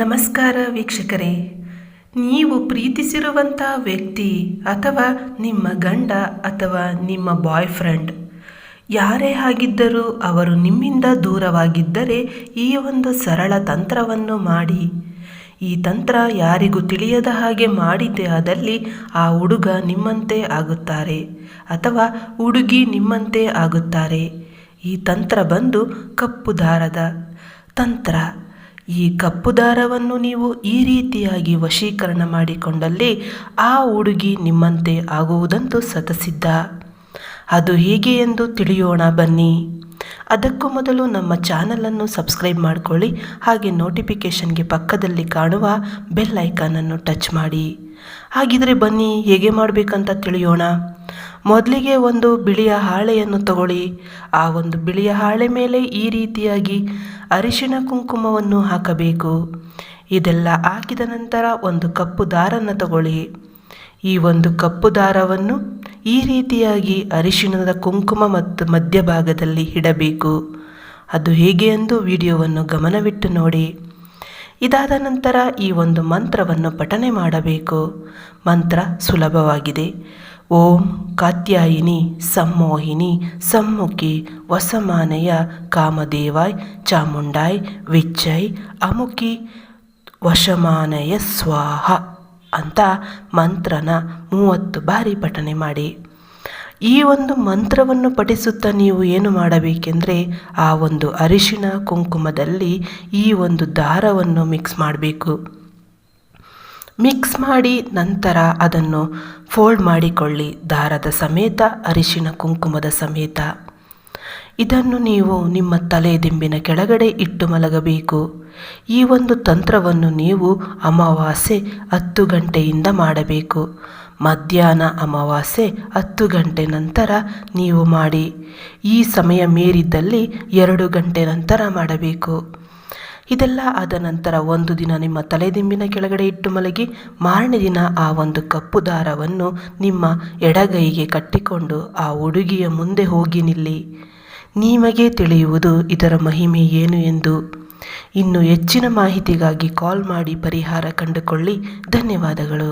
ನಮಸ್ಕಾರ ವೀಕ್ಷಕರೇ. ನೀವು ಪ್ರೀತಿಸಿರುವಂಥ ವ್ಯಕ್ತಿ ಅಥವಾ ನಿಮ್ಮ ಗಂಡ ಅಥವಾ ನಿಮ್ಮ ಬಾಯ್ ಫ್ರೆಂಡ್ ಯಾರೇ ಆಗಿದ್ದರೂ ಅವರು ನಿಮ್ಮಿಂದ ದೂರವಾಗಿದ್ದರೆ ಈ ಒಂದು ಸರಳ ತಂತ್ರವನ್ನು ಮಾಡಿ. ಈ ತಂತ್ರ ಯಾರಿಗೂ ತಿಳಿಯದ ಹಾಗೆ ಮಾಡಿದೆ ಆದಲ್ಲಿ ಆ ಹುಡುಗ ನಿಮ್ಮಂತೆ ಆಗುತ್ತಾರೆ ಅಥವಾ ಹುಡುಗಿ ನಿಮ್ಮಂತೆ ಆಗುತ್ತಾರೆ. ಈ ತಂತ್ರ ಬಂದು ಕಪ್ಪು ದಾರದ ತಂತ್ರ. ಈ ಕಪ್ಪು ದಾರವನ್ನು ನೀವು ಈ ರೀತಿಯಾಗಿ ವಶೀಕರಣ ಮಾಡಿಕೊಂಡಲ್ಲಿ ಆ ಹುಡುಗಿ ನಿಮ್ಮಂತೆ ಆಗುವುದಂತೂ ಸತಸಿದ್ಧ ಅದು ಹೇಗೆ ಎಂದು ತಿಳಿಯೋಣ ಬನ್ನಿ. ಅದಕ್ಕೂ ಮೊದಲು ನಮ್ಮ ಚಾನಲನ್ನು ಸಬ್ಸ್ಕ್ರೈಬ್ ಮಾಡಿಕೊಳ್ಳಿ, ಹಾಗೆ ನೋಟಿಫಿಕೇಷನ್ಗೆ ಪಕ್ಕದಲ್ಲಿ ಕಾಣುವ ಬೆಲ್ ಐಕಾನನ್ನು ಟಚ್ ಮಾಡಿ. ಹಾಗಿದ್ರೆ ಬನ್ನಿ, ಹೇಗೆ ಮಾಡಬೇಕಂತ ತಿಳಿಯೋಣ. ಮೊದಲಿಗೆ ಒಂದು ಬಿಳಿಯ ಹಾಳೆಯನ್ನು ತಗೊಳ್ಳಿ. ಆ ಒಂದು ಬಿಳಿಯ ಹಾಳೆ ಮೇಲೆ ಈ ರೀತಿಯಾಗಿ ಅರಿಶಿಣ ಕುಂಕುಮವನ್ನು ಹಾಕಬೇಕು. ಇದೆಲ್ಲ ಹಾಕಿದ ನಂತರ ಒಂದು ಕಪ್ಪು ದಾರನ್ನು ತಗೊಳ್ಳಿ. ಈ ಒಂದು ಕಪ್ಪು ದಾರವನ್ನು ಈ ರೀತಿಯಾಗಿ ಅರಿಶಿಣದ ಕುಂಕುಮ ಮತ್ತು ಮಧ್ಯಭಾಗದಲ್ಲಿ ಇಡಬೇಕು. ಅದು ಹೇಗೆ ಎಂದು ವಿಡಿಯೋವನ್ನು ಗಮನವಿಟ್ಟು ನೋಡಿ. ಇದಾದ ನಂತರ ಈ ಒಂದು ಮಂತ್ರವನ್ನು ಪಠನೆ ಮಾಡಬೇಕು. ಮಂತ್ರ ಸುಲಭವಾಗಿದೆ. ಓಂ ಕಾತ್ಯಾಯಿನಿ ಸಮ್ಮೋಹಿನಿ ಸಮ್ಮುಖಿ ವಸಮಾನಯ ಕಾಮದೇವಾಯ್ ಚಾಮುಂಡಾಯ್ ವಿಚ್ಚೈ ಅಮುಖಿ ವಶಮಾನಯ ಸ್ವಾಹ ಅಂತ ಮಂತ್ರನ ಮೂವತ್ತು ಬಾರಿ ಪಠನೆ ಮಾಡಿ. ಈ ಒಂದು ಮಂತ್ರವನ್ನು ಪಠಿಸುತ್ತಾ ನೀವು ಏನು ಮಾಡಬೇಕೆಂದರೆ ಆ ಒಂದು ಅರಿಶಿಣ ಕುಂಕುಮದಲ್ಲಿ ಈ ಒಂದು ದಾರವನ್ನು ಮಿಕ್ಸ್ ಮಾಡಬೇಕು. ಮಿಕ್ಸ್ ಮಾಡಿ ನಂತರ ಅದನ್ನು ಫೋಲ್ಡ್ ಮಾಡಿಕೊಳ್ಳಿ. ದಾರದ ಸಮೇತ ಅರಿಶಿಣ ಕುಂಕುಮದ ಸಮೇತ. ಇದನ್ನು ನೀವು ನಿಮ್ಮ ತಲೆ ದಿಂಬಿನ ಕೆಳಗಡೆ ಇಟ್ಟು ಮಲಗಬೇಕು. ಈ ಒಂದು ತಂತ್ರವನ್ನು ನೀವು ಅಮಾವಾಸ್ಯೆ ಹತ್ತು ಗಂಟೆಯಿಂದ ಮಾಡಬೇಕು. ಮಧ್ಯಾಹ್ನ ಅಮಾವಾಸ್ಯೆ ಹತ್ತು ಗಂಟೆ ನಂತರ ನೀವು ಮಾಡಿ. ಈ ಸಮಯ ಮೀರಿದ್ದಲ್ಲಿ ಎರಡು ಗಂಟೆ ನಂತರ ಮಾಡಬೇಕು. ಇದೆಲ್ಲ ಆದ ನಂತರ ಒಂದು ದಿನ ನಿಮ್ಮ ತಲೆದಿಂಬಿನ ಕೆಳಗಡೆ ಇಟ್ಟು ಮಲಗಿ, ಮಾರನೇ ದಿನ ಆ ಒಂದು ಕಪ್ಪು ದಾರವನ್ನು ನಿಮ್ಮ ಎಡಗೈಗೆ ಕಟ್ಟಿಕೊಂಡು ಆ ಹುಡುಗಿಯ ಮುಂದೆ ಹೋಗಿ ನಿಲ್ಲಿ. ನಿಮಗೆ ತಿಳಿಯುವುದು ಇದರ ಮಹಿಮೆ ಏನು ಎಂದು. ಇನ್ನು ಹೆಚ್ಚಿನ ಮಾಹಿತಿಗಾಗಿ ಕಾಲ್ ಮಾಡಿ ಪರಿಹಾರ ಕಂಡುಕೊಳ್ಳಿ. ಧನ್ಯವಾದಗಳು.